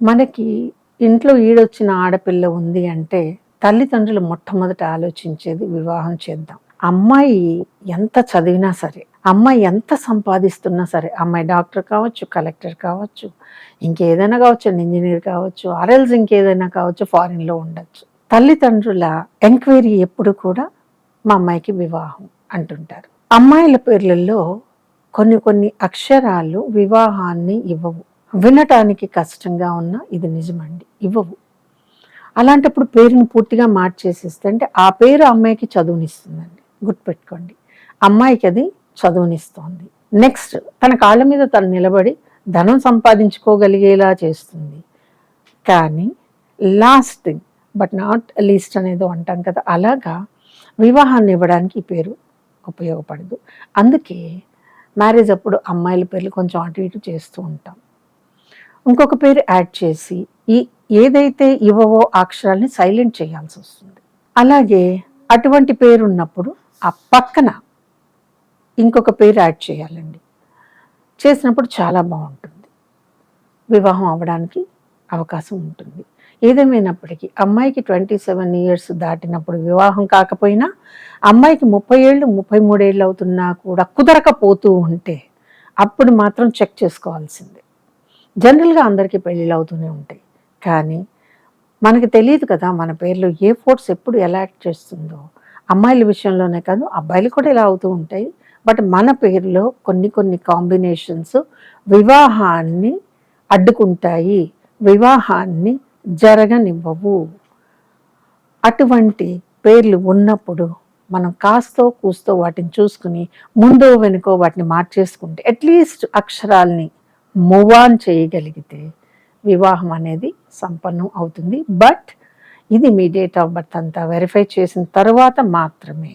మనకి ఇంట్లో ఈడొచ్చిన ఆడపిల్ల ఉంది అంటే తల్లిదండ్రులు మొట్టమొదట ఆలోచించేది వివాహం చేద్దాం. అమ్మాయి ఎంత చదివినా సరే అమ్మాయి ఎంత సంపాదిస్తున్నా సరే అమ్మాయి డాక్టర్ కావచ్చు కలెక్టర్ కావచ్చు ఇంకేదైనా కావచ్చు ఇంజనీర్ కావచ్చు ఆర్ఎల్స్ ఇంకేదైనా కావచ్చు ఫారిన్లో ఉండొచ్చు. తల్లిదండ్రుల ఎంక్వైరీ ఎప్పుడు కూడా మా అమ్మాయికి వివాహం అంటుంటారు. అమ్మాయిల పేర్లలో కొన్ని కొన్ని అక్షరాలు వివాహాన్ని ఇవ్వవు. వినటానికి కష్టంగా ఉన్న ఇది నిజమండి. ఇవ్వవు. అలాంటప్పుడు పేరుని పూర్తిగా మార్చేసేస్తే అంటే ఆ పేరు అమ్మాయికి చదువునిస్తుందండి. గుర్తుపెట్టుకోండి. అమ్మాయికి అది చదువునిస్తోంది. నెక్స్ట్ తన కాళ్ళ మీద తను నిలబడి ధనం సంపాదించుకోగలిగేలా చేస్తుంది. కానీ last thing but not least అనేది అంటాం కదా అలాగా వివాహాన్ని ఇవ్వడానికి ఈ పేరు ఉపయోగపడదు. అందుకే మ్యారేజ్ అప్పుడు అమ్మాయిల పేర్లు కొంచెం అటు ఇటు చేస్తూ ఉంటాం. ఇంకొక పేరు యాడ్ చేసి ఈ ఏదైతే ఇవ్వవో అక్షరాల్ని సైలెంట్ చేయాల్సి వస్తుంది. అలాగే అటువంటి పేరు ఉన్నప్పుడు ఆ పక్కన ఇంకొక పేరు యాడ్ చేయాలండి. చేసినప్పుడు చాలా బాగుంటుంది. వివాహం అవ్వడానికి అవకాశం ఉంటుంది. ఏదేమైనప్పటికీ అమ్మాయికి ట్వంటీ సెవెన్ ఇయర్స్ దాటినప్పుడు వివాహం కాకపోయినా అమ్మాయికి ముప్పై ఏళ్ళు ముప్పై మూడేళ్ళు అవుతున్నా కూడా కుదరకపోతూ ఉంటే అప్పుడు మాత్రం చెక్ చేసుకోవాల్సిందే. జనరల్గా అందరికీ పెళ్ళిళ్ళు అవుతూనే ఉంటాయి. కానీ మనకి తెలియదు కదా మన పేర్లు ఏ ఫోర్స్ ఎప్పుడు ఎలా యాక్ట్ చేస్తుందో. అమ్మాయిల విషయంలోనే కాదు అబ్బాయిలు కూడా ఇలా అవుతూ ఉంటాయి. బట్ మన పేరులో కొన్ని కొన్ని కాంబినేషన్స్ వివాహాన్ని అడ్డుకుంటాయి. వివాహాన్ని జరగనివ్వవు. అటువంటి పేర్లు ఉన్నప్పుడు మనం కాస్తో కూస్తో వాటిని చూసుకుని ముందో వెనుకో వాటిని మార్చేసుకుంటే అట్లీస్ట్ అక్షరాల్ని మూవ్ ఆన్ చేయగలిగితే వివాహం అనేది సంపన్నం అవుతుంది. బట్ ఇది మీ డేట్ ఆఫ్ బర్త్ అంతా వెరిఫై చేసిన తర్వాత మాత్రమే